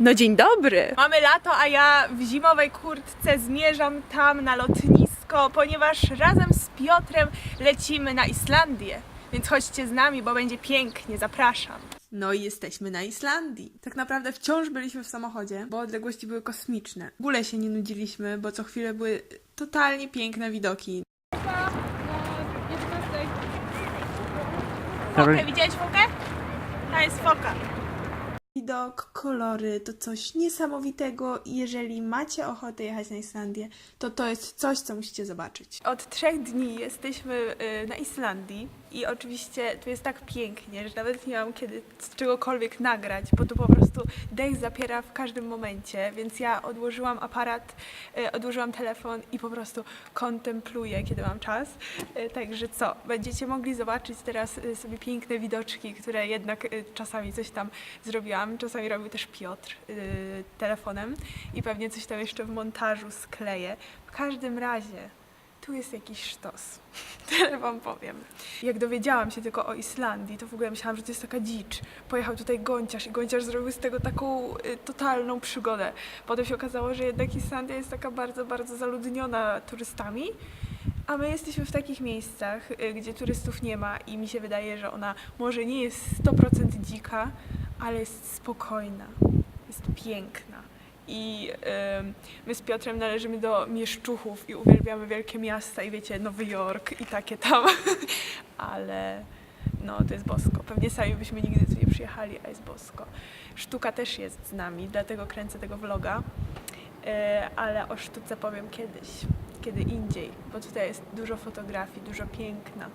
No dzień dobry! Mamy lato, a ja w zimowej kurtce zmierzam tam na lotnisko, ponieważ razem z Piotrem lecimy na Islandię. Więc chodźcie z nami, bo będzie pięknie, zapraszam. No i jesteśmy na Islandii. Tak naprawdę wciąż byliśmy w samochodzie, bo odległości były kosmiczne. W ogóle się nie nudziliśmy, bo co chwilę były totalnie piękne widoki. Fokę, widziałeś fokę? Ta jest foka. Widok, kolory to coś niesamowitego i jeżeli macie ochotę jechać na Islandię, to to jest coś, co musicie zobaczyć. Od trzech dni jesteśmy y, na Islandii i oczywiście tu jest tak pięknie, że nawet nie mam kiedy czegokolwiek nagrać, bo tu po prostu dech zapiera w każdym momencie, więc ja odłożyłam aparat, y, odłożyłam telefon i po prostu kontempluję, kiedy mam czas. Y, Także co, będziecie mogli zobaczyć teraz sobie piękne widoczki, które jednak czasami coś tam zrobiłam, czasami robił też Piotr y, telefonem i pewnie coś tam jeszcze w montażu skleję. W każdym razie tu jest jakiś sztos. Tyle wam powiem. Jak dowiedziałam się tylko o Islandii, to w ogóle myślałam, że to jest taka dzicz. Pojechał tutaj gąciarz i gąciarz zrobił z tego taką y, totalną przygodę. Potem się okazało, że jednak Islandia jest taka bardzo, bardzo zaludniona turystami. A my jesteśmy w takich miejscach, y, gdzie turystów nie ma i mi się wydaje, że ona może nie jest 100% dzika, ale jest spokojna, jest piękna. I my z Piotrem należymy do mieszczuchów i uwielbiamy wielkie miasta i wiecie, Nowy Jork i takie tam, ale no to jest bosko. Pewnie sami byśmy nigdy tu nie przyjechali, a jest bosko. Sztuka też jest z nami, dlatego kręcę tego vloga, e, ale o sztuce powiem kiedyś, kiedy indziej, bo tutaj jest dużo fotografii, dużo piękna.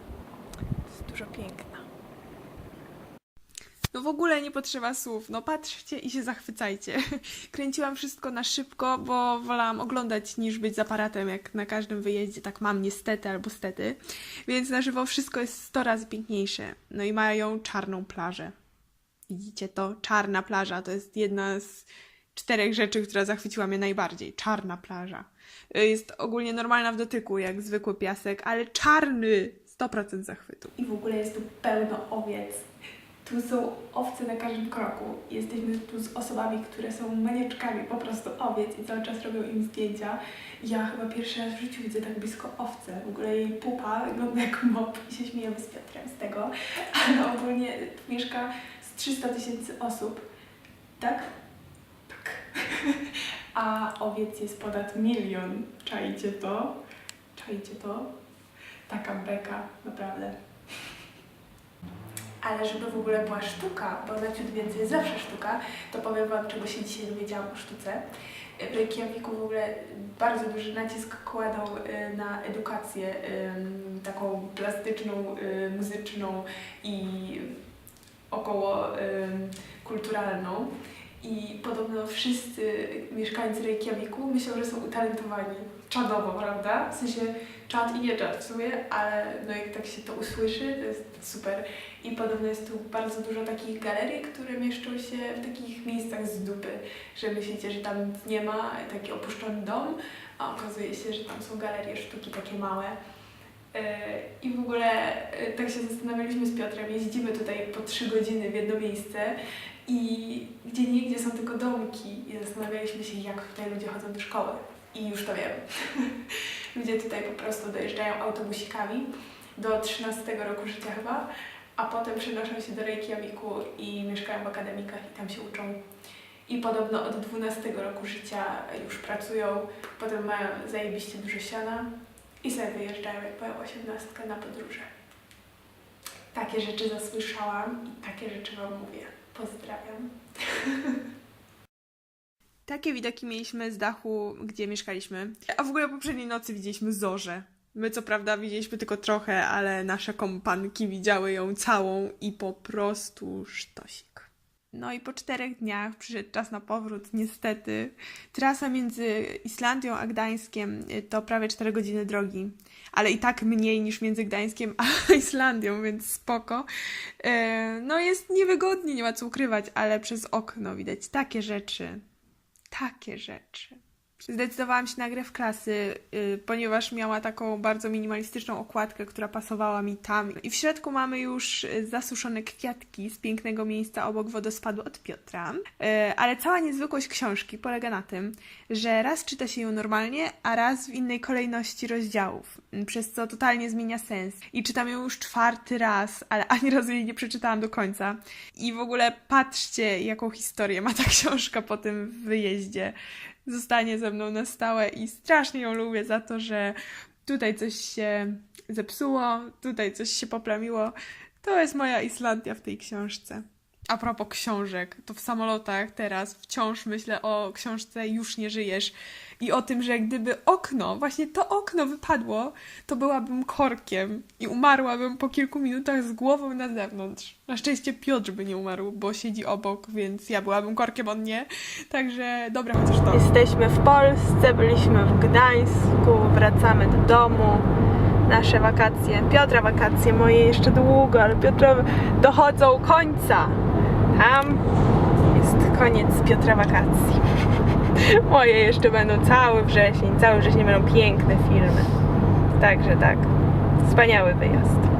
Jest dużo piękna. No w ogóle nie potrzeba słów, no patrzcie i się zachwycajcie. Kręciłam wszystko na szybko, bo wolałam oglądać niż być z aparatem, jak na każdym wyjeździe, tak mam niestety albo stety. Więc na żywo wszystko jest 100 razy piękniejsze. No i mają czarną plażę. Widzicie to? Czarna plaża to jest jedna z czterech rzeczy, która zachwyciła mnie najbardziej. Czarna plaża. Y, Jest ogólnie normalna w dotyku, jak zwykły piasek, ale czarny! 100% zachwytu. I w ogóle jest tu pełno owiec. Tu są owce na każdym kroku. Jesteśmy tu z osobami, które są maniaczkami po prostu owiec i cały czas robią im zdjęcia. Ja chyba pierwszy raz w życiu widzę tak blisko owce. W ogóle jej pupa wygląda jak mop i się śmiejemy z Piotrem z tego. Ale ogólnie mieszka z 300 tysięcy osób. Tak? Tak. A owiec jest ponad milion. Czajcie to? Czajcie to? Taka beka, naprawdę. Ale żeby w ogóle była sztuka, bo na ciut więcej jest zawsze sztuka, to powiem Wam, czego się dzisiaj dowiedziałam o sztuce. W Reykjaviku w ogóle bardzo duży nacisk kładą y, na edukację taką plastyczną, y, muzyczną i około kulturalną. I podobno wszyscy mieszkańcy Reykjaviku myślą, że są utalentowani. Czadowo, prawda? W sensie czad i nie czad w sumie, ale no jak tak się to usłyszy, to jest super. I podobno jest tu bardzo dużo takich galerii, które mieszczą się w takich miejscach z dupy, że myślicie, że tam nie ma, taki opuszczony dom, a okazuje się, że tam są galerie sztuki takie małe. Yy, I w ogóle yy, tak się zastanawialiśmy z Piotrem, jeździmy tutaj po trzy godziny w jedno miejsce i gdzie niegdzie są tylko domki i zastanawialiśmy się, jak tutaj ludzie chodzą do szkoły. I już to wiem. ludzie tutaj po prostu dojeżdżają autobusikami do 13 roku życia chyba, a potem przenoszą się do Reykjaviku i mieszkają w akademikach i tam się uczą. I podobno od 12 roku życia już pracują, potem mają zajebiście dużo siana i sobie wyjeżdżają jak moją osiemnastkę na podróże. Takie rzeczy zasłyszałam i takie rzeczy Wam mówię. Pozdrawiam. Takie widoki mieliśmy z dachu, gdzie mieszkaliśmy. A w ogóle poprzedniej nocy widzieliśmy zorzę. My co prawda widzieliśmy tylko trochę, ale nasze kompanki widziały ją całą i po prostu sztosik. No i po czterech dniach przyszedł czas na powrót, niestety. Trasa między Islandią a Gdańskiem y, to prawie 4 godziny drogi, ale i tak mniej niż między Gdańskiem a Islandią, więc spoko. E, No jest niewygodnie, nie ma co ukrywać, ale przez okno widać takie rzeczy. Takie rzeczy. Zdecydowałam się na grę w klasy, y, ponieważ miała taką bardzo minimalistyczną okładkę, która pasowała mi tam. I w środku mamy już y, zasuszone kwiatki z pięknego miejsca obok wodospadu od Piotra. Y, ale cała niezwykłość książki polega na tym, że raz czyta się ją normalnie, a raz w innej kolejności rozdziałów, przez co totalnie zmienia sens. I czytam ją już czwarty raz, ale ani razu jej nie przeczytałam do końca. I w ogóle patrzcie, jaką historię ma ta książka po tym wyjeździe zostanie ze mną na stałe i strasznie ją lubię za to, że tutaj coś się zepsuło, tutaj coś się poplamiło. To jest moja Islandia w tej książce. A propos książek, to w samolotach teraz wciąż myślę o książce Już nie żyjesz i o tym, że gdyby okno, właśnie to okno wypadło, to byłabym korkiem i umarłabym po kilku minutach z głową na zewnątrz. Na szczęście Piotr by nie umarł, bo siedzi obok, więc ja byłabym korkiem, on nie. Także dobra, chociaż to. Jesteśmy w Polsce, byliśmy w Gdańsku, wracamy do domu. Nasze wakacje, Piotra wakacje, moje jeszcze długo, ale Piotrowe dochodzą końca. Tam jest koniec Piotra wakacji. Moje jeszcze będą cały wrzesień, cały wrzesień będą piękne filmy. Także tak, wspaniały wyjazd.